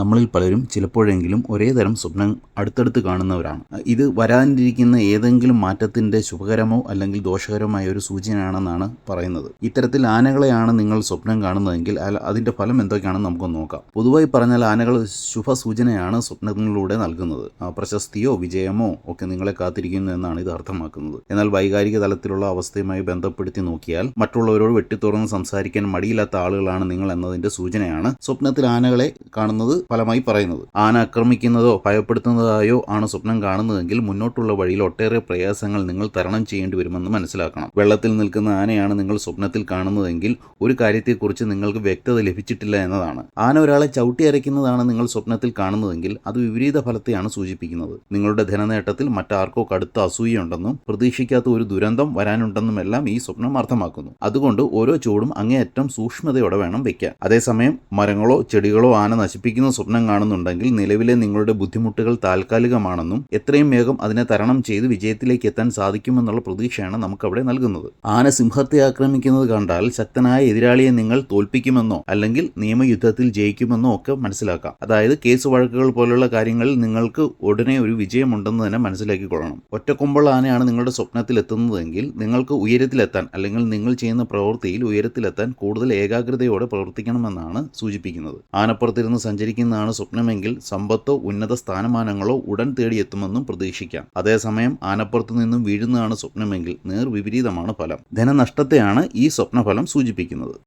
നമ്മളിൽ പലരും ചിലപ്പോഴെങ്കിലും ഒരേ തരം സ്വപ്നം അടുത്തടുത്ത് കാണുന്നവരാണ്. ഇത് വരാനിരിക്കുന്ന ഏതെങ്കിലും മാറ്റത്തിന്റെ ശുഭകരമോ അല്ലെങ്കിൽ ദോഷകരമായ ഒരു സൂചനയാണെന്നാണ് പറയുന്നത്. ഇത്തരത്തിൽ ആനകളെയാണ് നിങ്ങൾ സ്വപ്നം കാണുന്നതെങ്കിൽ അതിന്റെ ഫലം എന്തൊക്കെയാണെന്ന് നമുക്ക് നോക്കാം. പൊതുവായി പറഞ്ഞാൽ ആനകൾ ശുഭ സൂചനയാണ് സ്വപ്നങ്ങളിലൂടെ നൽകുന്നത്. പ്രശസ്തിയോ വിജയമോ ഒക്കെ നിങ്ങളെ കാത്തിരിക്കുന്നു എന്നാണ് ഇത് അർത്ഥമാക്കുന്നത്. എന്നാൽ വൈകാരിക തലത്തിലുള്ള അവസ്ഥയുമായി ബന്ധപ്പെടുത്തി നോക്കിയാൽ മറ്റുള്ളവരോട് വെട്ടിത്തുറന്ന് സംസാരിക്കാൻ മടിയില്ലാത്ത ആളുകളാണ് നിങ്ങൾ എന്നതിന്റെ സൂചനയാണ് സ്വപ്നത്തിൽ ആനകളെ കാണുന്നത് ഫലമായി പറയുന്നത്. ആന ആക്രമിക്കുന്നതോ ഭയപ്പെടുത്തുന്നതായോ ആണ് സ്വപ്നം കാണുന്നതെങ്കിൽ മുന്നോട്ടുള്ള വഴിയിൽ ഒട്ടേറെ പ്രയാസങ്ങൾ നിങ്ങൾ തരണം ചെയ്യേണ്ടി വരുമെന്ന് മനസ്സിലാക്കണം. വെള്ളത്തിൽ നിൽക്കുന്ന ആനയാണ് നിങ്ങൾ സ്വപ്നത്തിൽ കാണുന്നതെങ്കിൽ ഒരു കാര്യത്തെക്കുറിച്ച് നിങ്ങൾക്ക് വ്യക്തത ലഭിച്ചിട്ടില്ല എന്നതാണ്. ആന ഒരാളെ ചവിട്ടി അരയ്ക്കുന്നതാണ് നിങ്ങൾ സ്വപ്നത്തിൽ കാണുന്നതെങ്കിൽ അത് വിപരീത ഫലത്തെയാണ് സൂചിപ്പിക്കുന്നത്. നിങ്ങളുടെ ധനനേട്ടത്തിൽ മറ്റാർക്കോ കടുത്ത അസൂയുണ്ടെന്നും പ്രതീക്ഷിക്കാത്ത ഒരു ദുരന്തം വരാനുണ്ടെന്നുമെല്ലാം ഈ സ്വപ്നം അർത്ഥമാക്കുന്നു. അതുകൊണ്ട് ഓരോ ചുവടും അങ്ങേയറ്റം സൂക്ഷ്മതയോടെ വേണം വെക്കാൻ അതേസമയം മരങ്ങളോ ചെടികളോ ആന നശിപ്പിക്കുന്ന സ്വപ്നം കാണുന്നുണ്ടെങ്കിൽ നിലവിലെ നിങ്ങളുടെ ബുദ്ധിമുട്ടുകൾ താൽക്കാലികമാണെന്നും എത്രയും വേഗം അതിനെ തരണം ചെയ്ത് വിജയത്തിലേക്ക് എത്താൻ സാധിക്കുമെന്നുള്ള പ്രതീക്ഷയാണ് നമുക്കവിടെ നൽകുന്നത്. ആന സിംഹത്തെ ആക്രമിക്കുന്നത് കണ്ടാൽ ശക്തനായ എതിരാളിയെ നിങ്ങൾ തോൽപ്പിക്കുമെന്നോ അല്ലെങ്കിൽ നിയമയുദ്ധത്തിൽ ജയിക്കുമെന്നോ ഒക്കെ മനസ്സിലാക്കാം. അതായത് കേസ് വഴക്കുകൾ പോലുള്ള കാര്യങ്ങളിൽ നിങ്ങൾക്ക് ഉടനെ ഒരു വിജയമുണ്ടെന്ന് തന്നെ മനസ്സിലാക്കിക്കൊള്ളണം ഒറ്റക്കൊമ്പുള്ള ആനയാണ് നിങ്ങളുടെ സ്വപ്നത്തിൽ എത്തുന്നതെങ്കിൽ നിങ്ങൾക്ക് ഉയരത്തിലെത്താൻ അല്ലെങ്കിൽ നിങ്ങൾ ചെയ്യുന്ന പ്രവൃത്തിയിൽ ഉയരത്തിലെത്താൻ കൂടുതൽ ഏകാഗ്രതയോടെ പ്രവർത്തിക്കണമെന്നാണ് സൂചിപ്പിക്കുന്നത്. ആനപ്പുറത്തിരുന്ന് സഞ്ചരിക്കുന്നതാണ് സ്വപ്നമെങ്കിൽ സമ്പത്തോ ഉന്നത സ്ഥാനമാനങ്ങളോ ഉടൻ തേടിയെത്തുമെന്നും പ്രതീക്ഷിക്കാം. അതേസമയം ആനപ്പുറത്തു നിന്നും വീഴുന്നതാണ് സ്വപ്നമെങ്കിൽ നേർ വിപരീതമാണ് ഫലം. ധനനഷ്ടത്തെയാണ് ഈ സ്വപ്നഫലം സൂചിപ്പിക്കുന്നത്.